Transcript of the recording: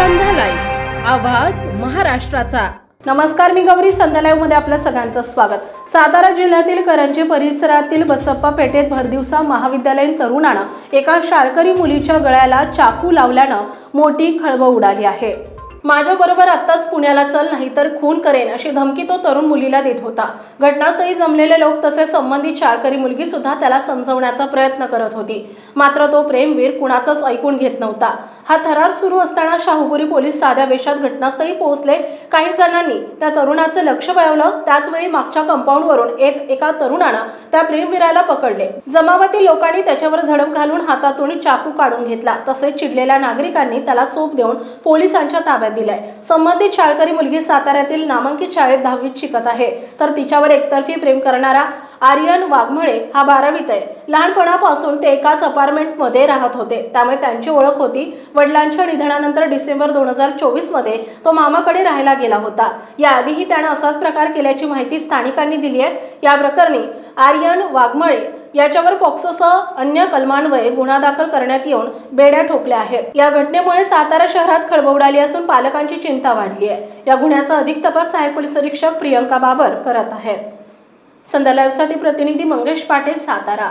संध्या live आवाज महाराष्ट्राचा. नमस्कार मी गौरी संध्या लाईव्हमध्ये आपल्या सगळ्यांचं स्वागत. सातारा जिल्ह्यातील करंजी परिसरातील बसप्पा पेठेत भरदिवसा महाविद्यालयीन तरुणानं एका शाळकरी मुलीच्या गळ्याला चाकू लावल्यानं मोठी खळबळ उडाली आहे. माझ्याबरोबर आत्ताच पुण्याला चल नाही तर खून करेन अशी धमकी तो तरुण मुलीला देत होता. घटनास्थळी जमलेले लोक तसेच संबंधित शाळकरी मुलगी सुद्धा त्याला समजवण्याचा प्रयत्न करत होती. मात्र तो प्रेमवीर कुणाचाच ऐकून घेत नव्हता. हा थरार सुरू असताना शाहूपुरी पोलीस साध्या वेशात घटनास्थळी पोहोचले. काही जणांनी त्या तरुणाचं लक्ष वळवलं त्याचवेळी मागच्या कंपाऊंडवरून येत एका तरुणानं त्या प्रेमवीराला पकडले. जमावातील लोकांनी त्याच्यावर झडप घालून हातातून चाकू काढून घेतला. तसेच चिडलेल्या नागरिकांनी त्याला चोप देऊन पोलिसांच्या ताब्यात दिलाय. संबंधित शाळकरी मुलगी साताऱ्यातील नामांकित शाळेत दहावीत शिकत आहे. तर तिच्यावर एकतर्फी प्रेम करणारा आर्यन वाघमळे हा बारावीत आहे. लहानपणापासून ते एकाच अपार्टमेंटमध्ये राहत होते. त्यामुळे त्यांची ओळख होती. वडिलांच्या निधनानंतर डिसेंबर दोन हजार चोवीसमध्ये तो मामाकडे राहायला गेला होता. याआधीही त्यानं असाच प्रकार केल्याची माहिती स्थानिकांनी दिली आहे. या प्रकरणी आर्यन वाघमळे याच्यावर पॉक्सोसह अन्य कलमान्वये गुन्हा दाखल करण्यात येऊन बेड्या ठोकल्या आहेत. या घटनेमुळे सातारा शहरात खळबळ उडाली असून पालकांची चिंता वाढली आहे. या गुन्ह्याचा अधिक तपास सहाय्यक पोलीस अधीक्षक प्रियंका बाबर करत आहेत. संध्या लाईव्हसाठी प्रतिनिधी मंगेश पाटे सातारा.